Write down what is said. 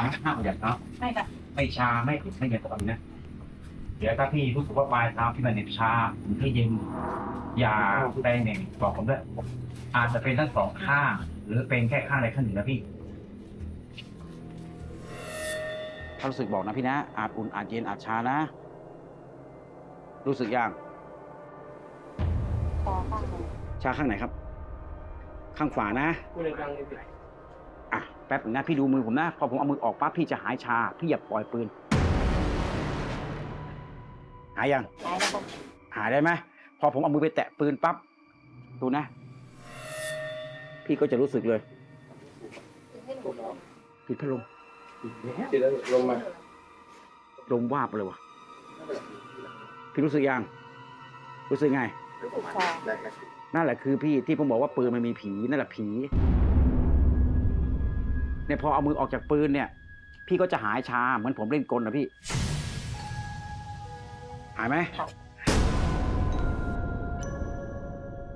ไหมห้ามขยับเท้าไม่ค่ะไม่ชาไม่ไม่เหน็บตอนนะ เดี๋ยวถ้าพี่รู้สึกว่าปลายเท้าพี่มันเหน็บชาหรือพี่เย็นอย่าแปลงเนี่ยบอกผมด้วยอาจจะเป็นทั้งสองข้างหรือเป็นแค่ข้างใดข้างหนึ่งนะพี่ถ้ารู้สึกบอกนะพี่นะ อาจอุ่นอาจเย็นอาจชานะ รู้สึกยังคอข้างหนึ่งชาข้างไหนครับ ข้างขวานะ พูดดังๆเลยพี่อะแป๊บหนึงนะพี่ดูมือผมนะ พอผมเอามือออกปั๊บพี่จะหายชา พี่อย่าปล่อยปืน หายยัง หายแล้วก็หายได้ไหมพอผมเอามือไปแตะปืนปั๊บดูนะ พี่ก็จะรู้สึกเลยปิดพัดลมติดแล้วลงมาลมวาบเลยวะพี่รู้สึกยัง รู้สึกไงติดคอนั่นแหละคือพี่ที่ผมบอกว่าปืนมันมีผีนั่นแหละผี เนี่ยพอเอามือออกจากปืนเนี่ย พี่ก็จะหายชาเหมือนผมเล่นกลนะพี่ หายไหม